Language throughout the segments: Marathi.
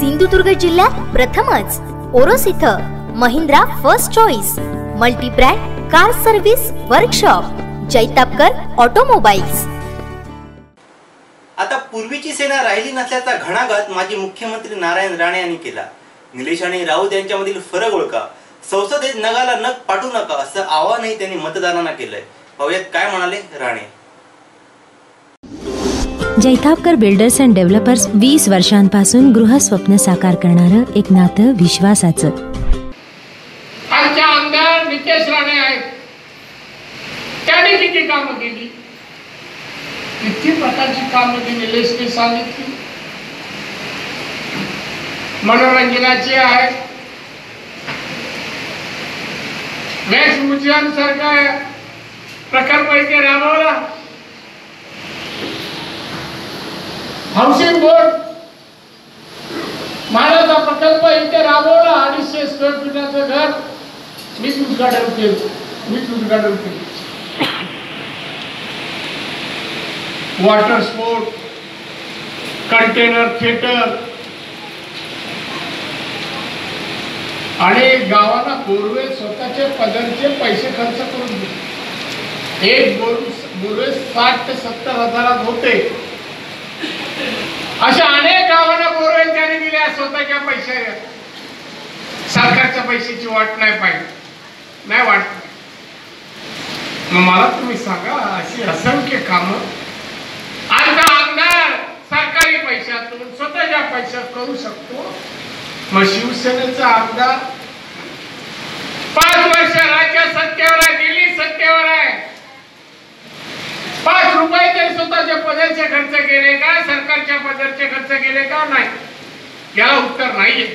सिंधुदुर्ग जिल्ह्यात प्रथमच. ओरोस इथं Mahindra first choice multibrand car service workshop Jaitapkar automobiles. आता पूर्वीची सेना राहिली नसल्याचा घणाघात माजी मुख्यमंत्री नारायण राणे यांनी केला. निलेश आणि राऊत यांच्यामधील फरक ओळखा. संसदेत नगाला नग पाठवू नका असं आवाहनही त्यांनी मतदारांना केलंय. पाहुयात काय म्हणाले Rane. Jaitapkar builders and developers वीस वर्षांपासून गृहस्वप्न साकार करणारं एक नातं विश्वासाचं. आमच्या आमदार नितेश राणे आहेत. त्यांनी किती कामं केली? किती प्रकारची कामं निलेशने सांगितली. मनोरंजनाची आहे. मॅक्स म्युझियम सारखा प्रकल्प इथे राबवला. हाऊसिंग बोर्ड महाराजा प्रकल्प इथे राबवला अडीचशे स्क्वेअर फीटाचं घर मीच उद्घाटन केलं. मीच उद्घाटन केलं. वॉटर स्पोर्ट कंटेनर थिएटर आणि गावाला बोरवे स्वतःचे पदरचे पैसे खर्च करून दिले. एक बोर बोरवे साठ ते सत्तर हजारात होते. अशा अनेक गावांना बोरवेल दिल्या स्वतःच्या पैशाने सरकारच्या पैशाची वाट नाही पाहिजे नाही वाट मग मला तुम्ही सांगा अशी असंख्य कामं आमचा आमदार सरकारी पैशातून स्वतःच्या पैशात करू शकतो. मग शिवसेनेचा आमदार पाच वर्ष राज्य सत्तेवर आहे दिल्ली सत्तेवर आहे पाच रुपये ते स्वतःच्या पदाचे खर्च केले का सरकारच्या पदाचे खर्च केले का नाही याला उत्तर नाहीये.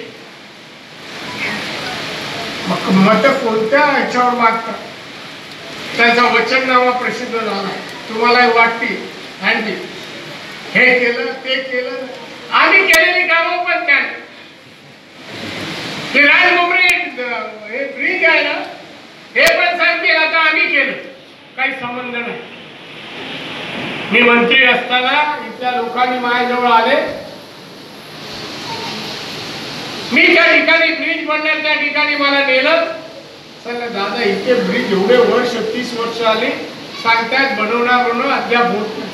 मग मत कोणत्या ह्याच्यावर मागतात त्याचा वचननामा प्रसिद्ध झाला. तुम्हाला वाटते हँडी हे केलं ते केलं. आम्ही केलेली कामं पण त्या हे राजमुंबरी हे ब्रिज आहे ना? हे पण सांगतील आता आम्ही केलं. काही संबंध नाही. मी मंत्री असताना इथल्या लोकांनी माझ्याजवळ आले. मी त्या ठिकाणी ब्रिज बनणार त्या ठिकाणी मला नेलं. सांगा दादा इथे ब्रिज एवढे वर्ष तीस वर्ष आले. सांगतायत बनवणार म्हणून अद्याप होत नाही.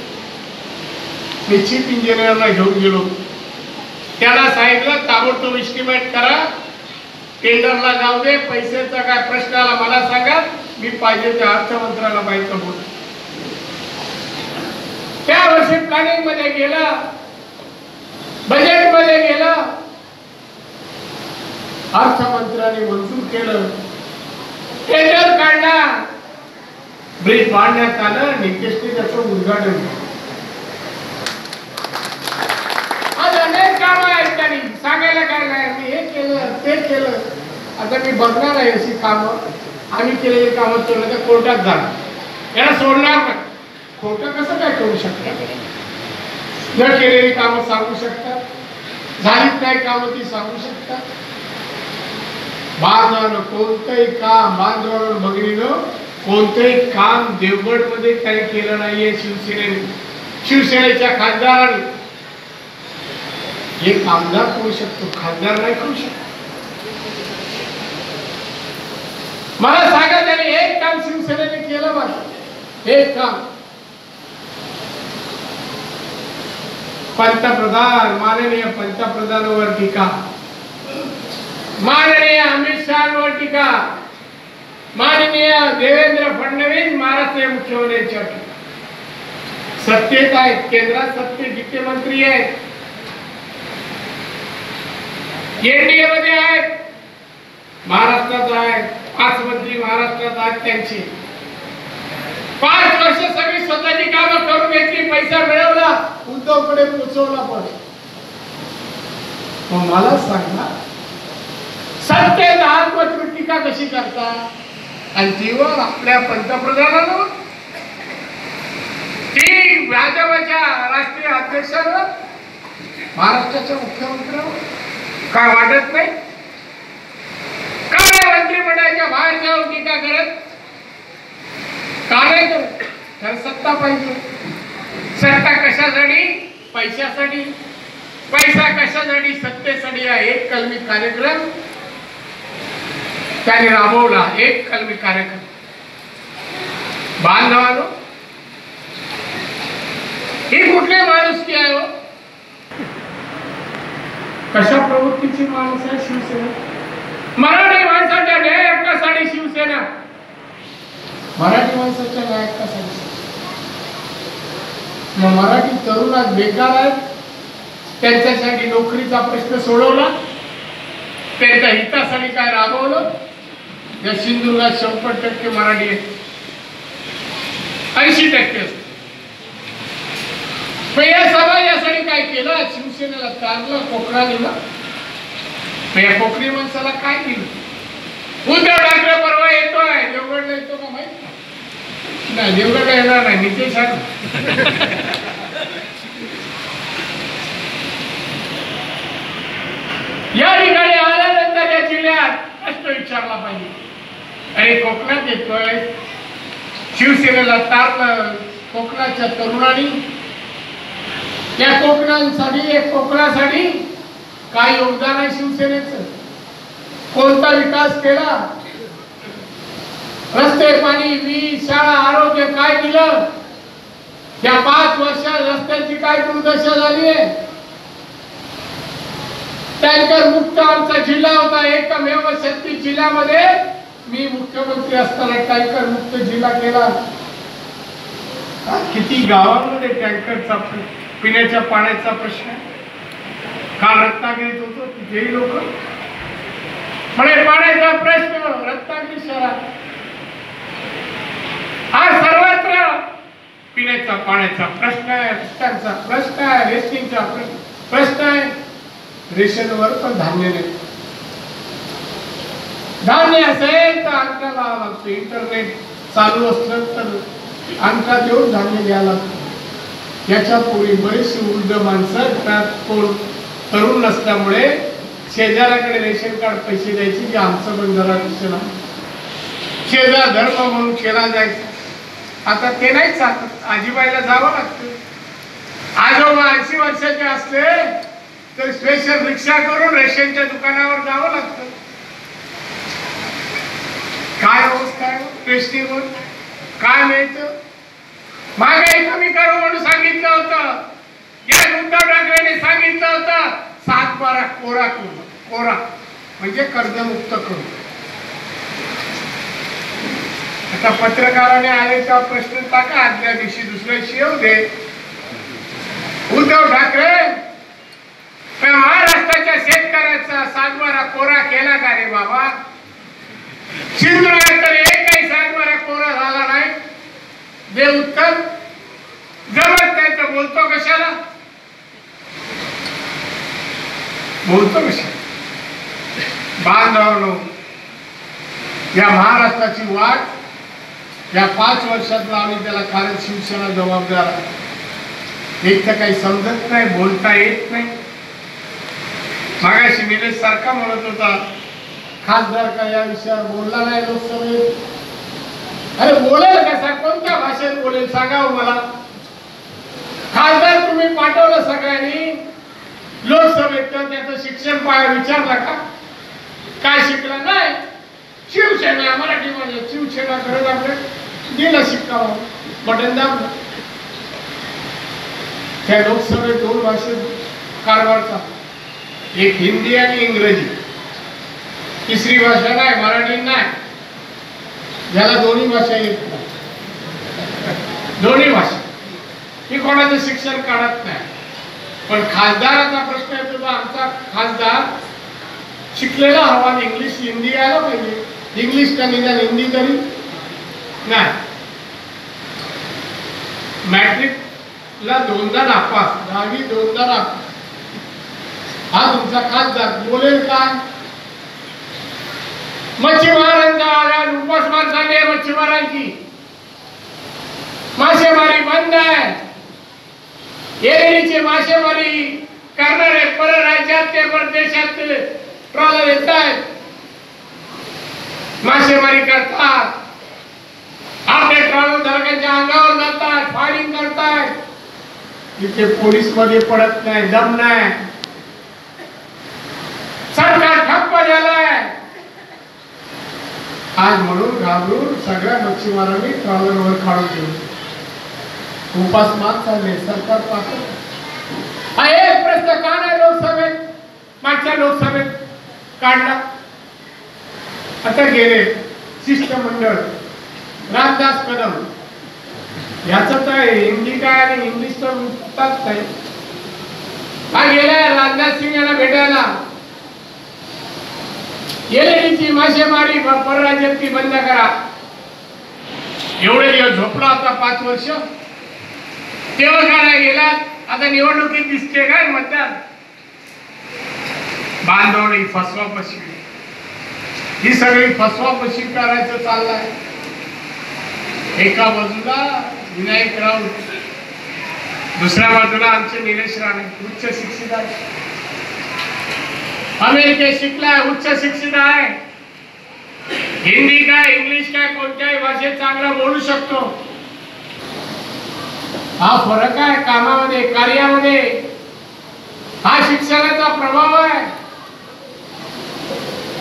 मी चीफ इंजिनियरला घेऊन गेलो. त्याला सांगितलं ताबडतोब इस्टिमेट करा. टेंडरला जाऊ दे पैशाचा काय प्रश्न आला मला सांगा. मी पाहिजे त्या अर्थमंत्र्याला माहिती बोल त्या वर्षी प्लॅनिंगमध्ये गेला बजेटमध्ये गेला अर्थमंत्र्यांनी मंजूर केलं. टेंडर काढला ब्रिज बांधण्यात आलं निकेशने त्याचं उद्घाटन केलं. आज अनेक काम आहेत त्यांनी. सांगायला काय नाही मी हे केलं ते केलं. आता मी बघणार आहे अशी कामं. आम्ही केलेली कामं केलं तर कोर्टात जाणार. याला सोडणार नाही. खोट कसं काय करू शकतात न केलेली कामं सांगू शकतात. झालीच नाही कामं ती सांगू शकतात? बांधवानं कोणतंही काम बांधवानं भगिनीनं कोणतंही काम देवगडमध्ये काही केलं नाहीये शिवसेनेने. शिवसेनेच्या खासदारांनी. एक आमदार करू शकतो खासदार नाही करू शकतो. मला सांगा त्याने एक काम शिवसेनेने केलं माझं एक काम. पंतप्रधान माननीय पंतप्रधानावर टीका माननीय अमित शहावर टीका. माननीय देवेंद्र फडणवीस महाराष्ट्र मुख्यमंत्र्यांच्या सत्तेत आहेत केंद्रात सत्तेत वित्तमंत्री आहेत. एनडीए मध्ये आहेत महाराष्ट्रात आहेत पाच मंत्री महाराष्ट्रात आहेत त्यांची. पाच वर्ष सगळी स्वतःची कामं करून घेतली पैसा मिळवला. उद्धवकडे पोचवला पण. मग मला सांगा सत्य आत्महत्या टीका कशी करता? आणि जीवन आपल्या पंतप्रधानांवर ती भाजपच्या राष्ट्रीय अध्यक्षांवर महाराष्ट्राच्या मुख्यमंत्र्यांवर काय वाटत नाही? काय मंत्रिमंडळाच्या बाहेर जाऊन टीका करत? का नाही करत? तर सत्ता पाहिजे. सत्ता कशासाठी? पैशासाठी. पैसा कशासाठी? सत्तेसाठी हा एक कलमी कार्यक्रम त्याने राबवला. एक कलमी कार्यक्रम. बांधवानो ही कुठली माणुसकी आहे हो? कशा प्रवृत्तीची माणूस आहे शिवसेना? मराठी माणसाच्या न्याय हक्कासाठी शिवसेना. मराठी माणसाच्या न्याय हक्कासाठी. मग मराठी तरुण आज बेकार आहेत? त्यांच्यासाठी नोकरीचा प्रश्न सोडवला? त्यांच्या हितासाठी काय राबवलं? या सिंधुदुर्गात शंभर टक्के मराठी आहे. ऐंशी टक्के असते. या सभा यासाठी काय केलं? शिवसेनेला तारलं कोकणा दिला. या कोकणी माणसाला काय दिलं? उद्धव ठाकरे परवा येतोय. देवगडला येतो का माहीत नाही? नाही देवगडला येणार नाही. नितेश आहे या ठिकाणी आल्यानंतर या जिल्ह्यात प्रश्न विचारला पाहिजे. अरे कोकणात येतोय शिवसेनेला तारलं कोकणाच्या तरुणांनी. त्या कोकणांसाठी कोकणासाठी काय योगदान आहे शिवसेनेचं? कोणता विकास केला? रस्ते पाणी वीज शाळा आरोग्य काय दिलं या पाच वर्षात रस्त्यांची काय दुर्दशा झाली आहे? टँकर मुक्त आमचा जिल्हा होता एकमेव छत्तीस जिल्ह्यामध्ये मी मुख्यमंत्री असताना टँकर मुक्त जिल्हा केला. किती गावांमध्ये टँकरचा पिण्याच्या पाण्याचा प्रश्न काल रत्नागिरीत होतो? तिथेही लोक? म्हणे पाण्याचा प्रश्न रत्नागिरी शहरात. हा सर्वत्र पिण्याचा पाण्याचा प्रश्न आहे रस्त्यांचा प्रश्न आहे रेस्टिंगचा प्रश्न आहे. रेशनवर पण धान्य नाही. धान्य असेल तर अंका लावा लागतो इंटरनेट चालू असलं तर अंका देऊन धान्य द्यायला लागतं. याच्यापूर्वी बरेचसे वृद्ध माणसं घरात कोण तरुण नसल्यामुळे शेजाऱ्याकडे रेशन कार्ड पैसे द्यायचे की आमचं पण जरा रेशन आहे. शेजार धर्म म्हणून केला जायचा. आता ते नाही चालत. आजीबाईला जावं लागतं. आजोबा ऐंशी वर्षाचे असले तर स्पेशल रिक्षा करून रेशनच्या दुकानावर जावं लागतं. काय अवस्था आहे टेस्टिंगवर काय मिळतं? महागाई कमी करू म्हणून सांगितलं होतं. या उद्धव ठाकरेने सांगितलं होतं. सात बारा कोरा करू. कोरा. म्हणजे कर्जमुक्त करू. आता पत्रकाराने आलेचा प्रश्न टाका. आदल्या दिवशी दुसऱ्या दिवशी येऊ दे. उद्धव ठाकरे महाराष्ट्राच्या शेतकऱ्याचा सातबारा कोरा केला का रे बाबा? सिंधुदुर्गात तर एकही सातबारा कोरा झाला नाही. दे उत्तर जमत नाही तर बोलतो कशाला? बोलतो कशाला? बांधवांनो या महाराष्ट्राची वाट या पाच वर्षातला आम्ही त्याला कारण शिवसेना जबाबदार एक तर काही समजत नाही बोलता येत नाही. मागाशी निलेश सारखा म्हणत होता खासदार का या विषयावर बोलला नाही लोकसभेत? अरे बोलेल कसा कोणत्या भाषेत बोलेल? सांगावं हो मला. खासदार तुम्ही पाठवलं सगळ्यांनी. लोकसभेत तर त्याचं शिक्षण पाया विचारला का? काय शिकला? नाही. शिवसेना मराठीमध्ये शिवसेना करत आपलं. दिलं शिकावं बटन दाबलं. त्या लोकसभेत दोन भाषेत कारभारचा एक हिंदी आणि इंग्रजी. तिसरी भाषा नाही मराठी नाही. ज्याला दोन्ही भाषा येत नाही. दोन्ही भाषा. ही कोणाचं शिक्षण काढत नाही. पण खासदाराचा प्रश्न येतो आमचा खासदार शिकलेला हवा इंग्लिश हिंदी यायला पाहिजे. इंग्लिश का निदान हिंदी तरी? नाही. मॅट्रिकला दोनदा नापास दहावी दोनदा नापास. हा तुमचा खासदार बोलेल काय? मच्छीमारांचा उपासमार चालली आहे मच्छीमारांची. मासेमारी बंद आहे. येणीची मासेमारी करणारे परराज्यात ते परदेशात ट्रॉलर येत आहेत. मासेमारी करतात. आपले ट्रॉलर धारकांच्या अंगावर जातात फायरिंग करतात. इथे पोलीसमध्ये पडत नाही दम नाही. सरकार ठप्प झालाय. आज म्हणून घाबरून सगळ्या मच्छीमारांनी ट्रॉलरवर काढून ठेवले. उपासमार चालले सरकार पाहत. हा एक प्रश्न का नाही लोकसभेत? मागच्या लोकसभेत काढला. आता गेले शिष्टमंडळ रामदास कदम. ह्याच तर हिंदी काय आणि इंग्लिश तर उठतात नाही हा गेलाय राजनाथ सिंग यांना भेटायला. गेले एलईडीची मासेमारी परराज्यात ती बंद करा. एवढे दिवस झोपला होता पाच वर्ष. तेव्हा काय गेला. आता निवडणुकीत दिसते काय म्हणतात बांधवणी फसवा पशी ही सगळी फसवा पशी करायचं चाललंय. एका बाजूला विनायक राऊत दुसऱ्या बाजूला आमचे निलेश राणे उच्च शिक्षित आहे अमेरिकेत शिकलाय उच्च शिक्षित आहे. हिंदी काय इंग्लिश काय कोणत्याही भाषेत चांगला बोलू शकतो. हा फरक आहे कामामध्ये कार्यामध्ये. हा शिक्षणाचा प्रभाव आहे.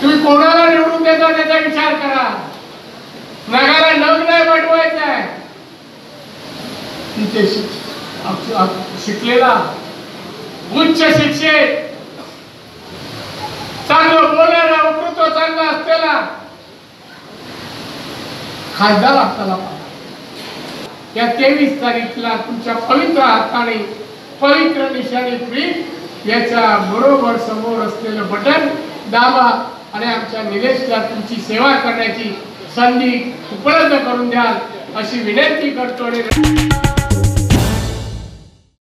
तुम्ही कोणाला निवडून देता त्याचा विचार करा. नगाला नग नाही पाठवायचा आहे तिथे शिकलेला. उच्च शिक्षित. चांगलं बोलायला वक्तृत्व चांगलं असलेला खासदार असताना पाहिजे. या तेवीस तारीखला तुमच्या पवित्र हाताने पवित्र निशाणी प्रीत याच्या बरोबर समोर असलेलं बटन दाबा आणि आमच्या निलेशला तुमची सेवा करण्याची संधी उपलब्ध करून द्याल अशी विनंती करतो आणि